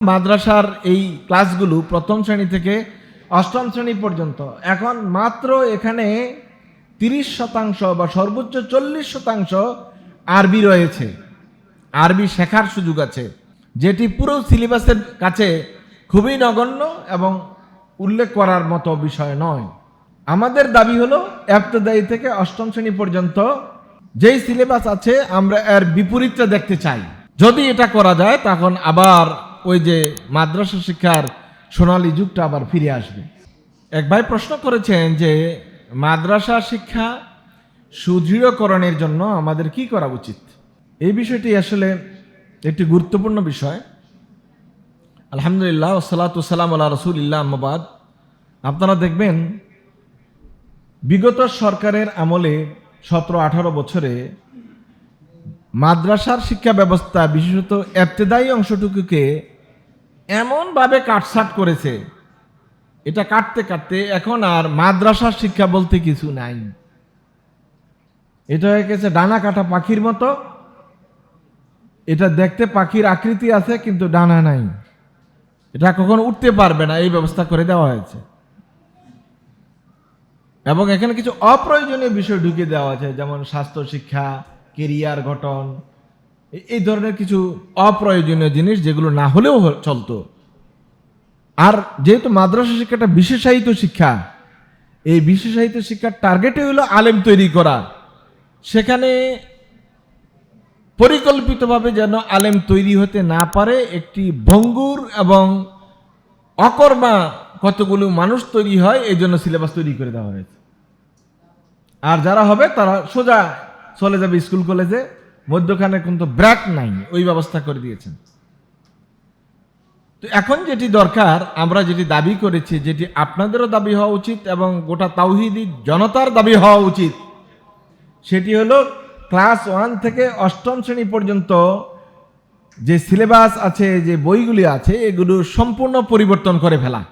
মাদ্রাসার এই ক্লাসগুলো প্রথম শ্রেণি থেকে অষ্টম শ্রেণি পর্যন্ত। এখন মাত্র এখানে তিরিশ শতাংশ বা সর্বোচ্চ চল্লিশ শতাংশ আরবি রয়েছে। আরবি শেখার সুযোগ আছে। যেটি পুরো সিলেবাসের কাছে খুবই নগণ্য এবং উল্লেখ করার মতো বিষয় নয়। আমাদের দাবি হলো এফতেদায়ী থেকে অষ্টম শ্রেণি পর্যন্ত যেই সিলেবাস আছে, আমরা এর বিপরীতটা দেখতে চাই। যদি এটা করা যায়, তখন আবার ওই যে মাদ্রাসা শিক্ষার সোনালী যুগটা আবার ফিরে আসবে। এক ভাই প্রশ্ন করেছেন যে, মাদ্রাসা শিক্ষা সুদৃঢ়করণের জন্য আমাদের কি করা উচিত? এই বিষয়টি আসলে একটি গুরুত্বপূর্ণ বিষয়। আলহামদুলিল্লাহ সালাতাম আল্লাহ রসুলিল্লাহ আহমাবাদ আপনারা দেখবেন, বিগত সরকারের আমলে সতেরো আঠারো বছরে মাদ্রাসার শিক্ষা ব্যবস্থা, বিশেষত এফতেদায়ী অংশটুকুকে এমনভাবে কাটছাট করেছে। এটা কাটতে কাটতে এখন আর মাদ্রাসার শিক্ষা বলতে কিছু নাই। এটা হয়ে গেছে ডানা কাটা পাখির মতো। এটা দেখতে পাখির আকৃতি আছে, কিন্তু ডানা নাই। এটা কখনো উঠতে পারবে না, এই ব্যবস্থা করে দেওয়া হয়েছে। এবং এখানে কিছু অপ্রয়োজনীয় বিষয় ঢুকিয়ে দেওয়া আছে, যেমন স্বাস্থ্য শিক্ষা কেরিয়ার গঠন এই ধরনের কিছু অপ্রয়োজনীয় জিনিস যেগুলো না হলেও চলতো। আর যেহেতু মাদ্রাসা শিক্ষাটা বিশেষায়িত শিক্ষা, এই বিশেষায়িত শিক্ষার টার্গেটই হলো আলেম তৈরি করা। সেখানে পরিকল্পিতভাবে যেন আলেম তৈরি হতে না পারে, একটি ভঙ্গুর এবং অকর্মা কতগুলো মানুষ তৈরি হয়, এই জন্য সিলেবাস তৈরি করে দেওয়া হয়েছে। আর যারা হবে, তারা সোজা চলে যাবে স্কুল কলেজে মধ্যখানে কিন্তু ব্র্যাক নাই, ওই ব্যবস্থা করে দিয়েছেন। তো এখন যেটি দরকার, আমরা যেটি দাবি করেছি, যেটি আপনাদেরও দাবি হওয়া উচিত এবং গোটা তাওহিদি জনতার দাবি হওয়া উচিত, সেটি হলো ক্লাস ওয়ান থেকে অষ্টম শ্রেণি পর্যন্ত যে সিলেবাস আছে, যে বইগুলি আছে, এগুলো সম্পূর্ণ পরিবর্তন করে ফেলা।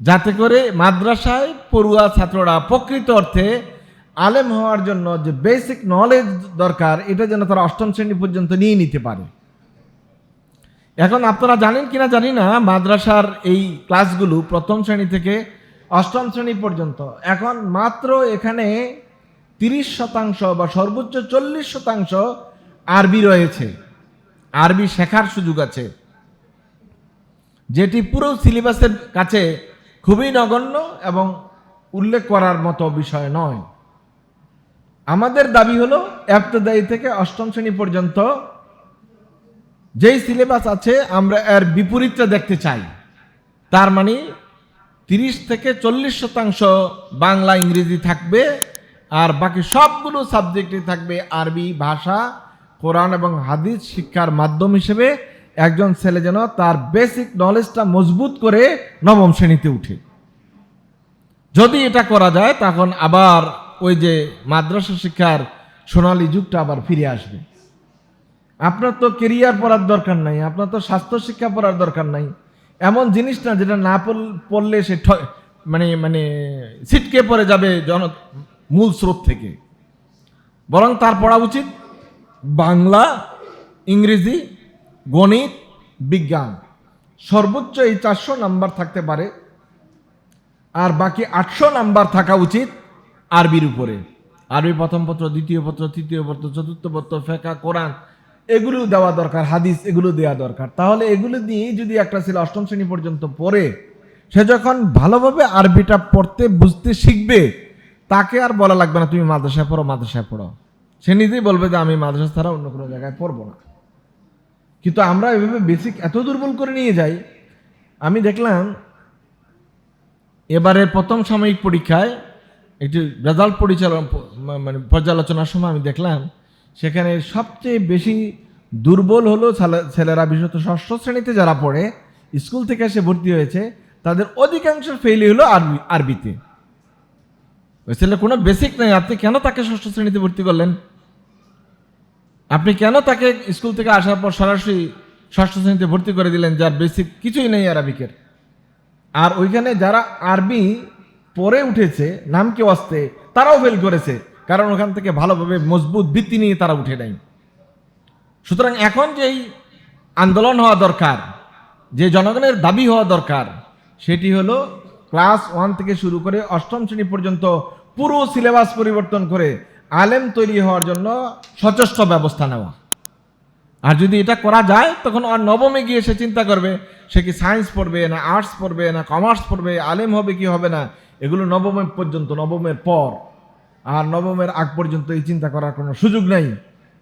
যাতে করে মাদ্রাসায় পড়ুয়া ছাত্ররা প্রকৃত অর্থে আলেম হওয়ার জন্য যে বেসিক নলেজ দরকার, এটা যেন তারা অষ্টম শ্রেণি পর্যন্ত নিয়ে নিতে পারে। এখন আপনারা জানেন কিনা জানি না, মাদ্রাসার এই ক্লাসগুলো প্রথম শ্রেণি থেকে অষ্টম শ্রেণি পর্যন্ত। এখন মাত্র এখানে তিরিশ শতাংশ বা সর্বোচ্চ চল্লিশ শতাংশ আরবি রয়েছে। আরবি শেখার সুযোগ আছে। যেটি পুরো সিলেবাসের কাছে খুবই নগণ্য এবং উল্লেখ করার মতো বিষয় নয়। আমাদের দাবি হলো এফতেদায়ী থেকে অষ্টম শ্রেণি পর্যন্ত যেই সিলেবাস আছে, আমরা এর বিপরীতটা দেখতে চাই। তার মানে তিরিশ থেকে চল্লিশ শতাংশ বাংলা, ইংরেজি থাকবে, আর বাকি সবগুলো সাবজেক্টে থাকবে আরবি, ভাষা, কোরআন এবং হাদিস শিক্ষার মাধ্যম হিসেবে একজন ছেলে যেন তার বেসিক নলেজটা মজবুত করে নবম শ্রেণীতে উঠে। যদি এটা করা যায়, তখন আবার ওই যে মাদ্রাসা শিক্ষার সোনালী যুগটা আবার ফিরে আসবে। আপনার তো কেরিয়ার পড়ার দরকার নাই, আপনার তো স্বাস্থ্য শিক্ষা পড়ার দরকার নাই। এমন জিনিস না যেটা না পড়লে সে মানে মানে ছিটকে পড়ে যাবে জন, মূল স্রোত থেকে। বরং তার পড়া উচিত বাংলা, ইংরেজি, গণিত, বিজ্ঞান। সর্বোচ্চ এই চারশো নাম্বার থাকতে পারে। আর বাকি আটশো নাম্বার থাকা উচিত আরবির উপরে। আরবি প্রথম পত্র, দ্বিতীয় পত্র, তৃতীয় পত্র, চতুর্থ পত্র, ফেকা, কোরআন এগুলো দেওয়া দরকার, হাদিস, এগুলো দেওয়া দরকার। তাহলে এগুলো দিয়েই যদি একটা ছেলে অষ্টম শ্রেণি পর্যন্ত পড়ে, সে যখন ভালোভাবে আরবিটা পড়তে, বুঝতে শিখবে, তাকে আর বলা লাগবে না, তুমি মাদ্রাসায় পড়ো মাদ্রাসায় পড়ো। সে নিজেই বলবে যে, আমি মাদ্রাসা ছাড়া অন্য কোনো জায়গায় পড়ব না। কিন্তু আমরা এভাবে বেসিক এত দুর্বল করে নিয়ে যাই, আমি দেখলাম, এবারের প্রথম সাময়িক পরীক্ষায় একটি রেজাল্ট পরিচালনা মানে পর্যালোচনার সময় আমি দেখলাম, সেখানে সবচেয়ে বেশি দুর্বল হলো ছেলেরা, বিশেষত ষষ্ঠ শ্রেণীতে যারা পড়ে, স্কুল থেকে এসে ভর্তি হয়েছে, তাদের অধিকাংশ ফেইলি হলো আরবি আরবিতে। ওই ছেলে কোনো বেসিক নেই, আপনি কেন তাকে ষষ্ঠ শ্রেণীতে ভর্তি করলেন? আপনি কেন তাকে স্কুল থেকে আসার পর সরাসরি ষষ্ঠ শ্রেণীতে ভর্তি করে দিলেন, যার বেসিক কিছুই নেই আরবিকের? আর ওইখানে যারা আরবি পরে উঠেছে নাম কেউ আসতে তারাও ফেল করেছে, কারণ ওখান থেকে ভালোভাবে মজবুত ভিত্তি নিয়ে তারা উঠে নাই। সুতরাং এখন যেই আন্দোলন হওয়া দরকার, যে জনগণের দাবি হওয়া দরকার, সেটি হলো ক্লাস ওয়ান থেকে শুরু করে অষ্টম শ্রেণি পর্যন্ত পুরো সিলেবাস পরিবর্তন করে আলেম তৈরি হওয়ার জন্য সচেষ্ট ব্যবস্থা নেওয়া। আর যদি এটা করা যায়, তখন আর নবমে গিয়ে সে চিন্তা করবে, সে কি সায়েন্স পড়বে না আর্টস পড়বে না কমার্স পড়বে, আলেম হবে কি হবে না এগুলো নবমের পর্যন্ত, নবমের পর, আর নবমের আগ পর্যন্ত এই চিন্তা করার কোনো সুযোগ নেই।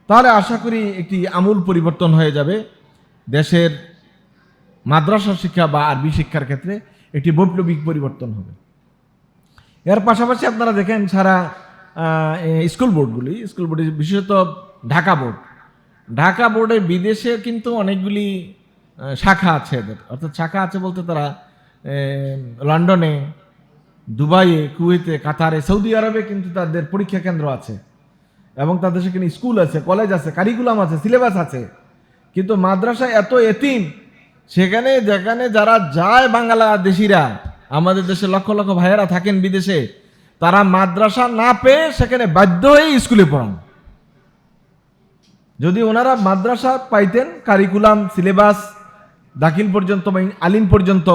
তাহলে আশা করি একটি আমূল পরিবর্তন হয়ে যাবে। দেশের মাদ্রাসা শিক্ষা বা আরবি শিক্ষার ক্ষেত্রে একটি বৈপ্লবিক পরিবর্তন হবে। এর পাশাপাশি আপনারা দেখেন সারা স্কুল বোর্ডগুলি, স্কুল বোর্ডে বিশেষত ঢাকা বোর্ড। ঢাকা বোর্ডে বিদেশে কিন্তু অনেকগুলি শাখা আছে এদের। অর্থাৎ শাখা আছে বলতে তারা লন্ডনে দুবাইয়ে, কুয়েতে, কাতারে, সৌদি আরবে কিন্তু তাদের পরীক্ষা কেন্দ্র আছে। এবং তাদের সেখানে স্কুল আছে, কলেজ আছে কারিকুলাম আছে সিলেবাস আছে। কিন্তু মাদ্রাসা এত এতিম, সেখানে যেখানে যারা যায় বাংলাদেশিরা, আমাদের দেশে লক্ষ লক্ষ ভাইয়েরা থাকেন বিদেশে, তারা মাদ্রাসা না পেয়ে সেখানে বাধ্য হয়ে স্কুলে পড়ান। যদি ওনারা মাদ্রাসা পাইতেন কারিকুলাম সিলেবাস দাখিল পর্যন্ত বা আলিম পর্যন্ত,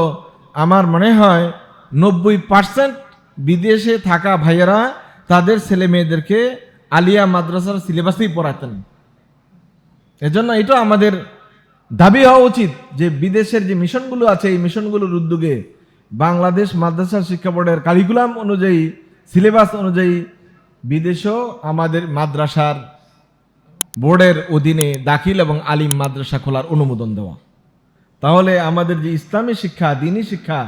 আমার মনে হয় নব্বই পার্সেন্ট বিদেশে থাকা ভাইয়েরা তাদের ছেলে মেয়েদেরকে আলিয়া মাদ্রাসার সিলেবাসেই পড়াতেন। এজন্য এটা আমাদের দাবি হওয়া উচিত যে বিদেশের যে মিশনগুলো আছে, এই মিশনগুলোর উদ্যোগে বাংলাদেশ মাদ্রাসা শিক্ষা বোর্ডের কারিকুলাম অনুযায়ী সিলেবাস অনুযায়ী বিদেশেও আমাদের মাদ্রাসার বোর্ডের অধীনে দাখিল এবং আলিম মাদ্রাসা খোলার অনুমোদন দেওয়া। তাহলে আমাদের যে ইসলামী শিক্ষা, দিনী শিক্ষা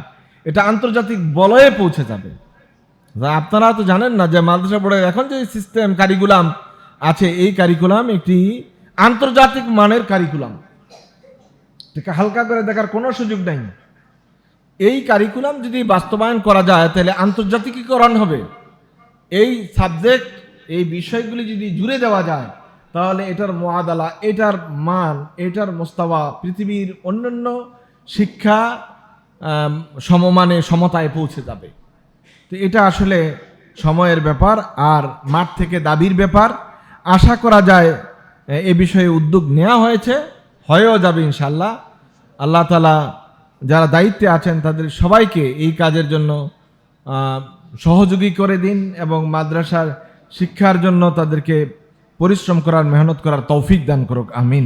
এটা আন্তর্জাতিক বলয়ে পৌঁছে যাবে। আপনারা তো জানেন না যে মাদ্রাসা বোর্ডের এখন যে সিস্টেম কারিকুলাম আছে, এই কারিকুলাম একটি আন্তর্জাতিক মানের কারিকুলাম হালকা করে দেখার কোনো সুযোগ নেই। এই কারিকুলাম যদি বাস্তবায়ন করা যায়, তাহলে আন্তর্জাতিকীকরণ হবে। এই সাবজেক্ট এই বিষয়গুলি যদি জুড়ে দেওয়া যায়, তাহলে এটার মোয়াদালা এটার মান, এটার মোস্তাবা পৃথিবীর অন্যান্য শিক্ষা সমমানে সমতায় পৌঁছে যাবে। তো এটা আসলে সময়ের ব্যাপার আর মাঠ থেকে দাবির ব্যাপার। আশা করা যায় এ, বিষয়ে উদ্যোগ নেওয়া হয়েছে হয়েও যাবে ইনশাল্লাহ আল্লাহ তালা যারা দায়িত্বে আছেন তাদের সবাইকে এই কাজের জন্য সহযোগী করে দিন এবং মাদ্রাসার শিক্ষার জন্য তাদেরকে পরিশ্রম করার মেহনত করার তৌফিক দান করুক। আমিন।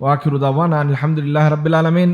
ওয়াকিরুদ্দাওয়ান আলহামদুলিল্লাহ রবিল আলমিন।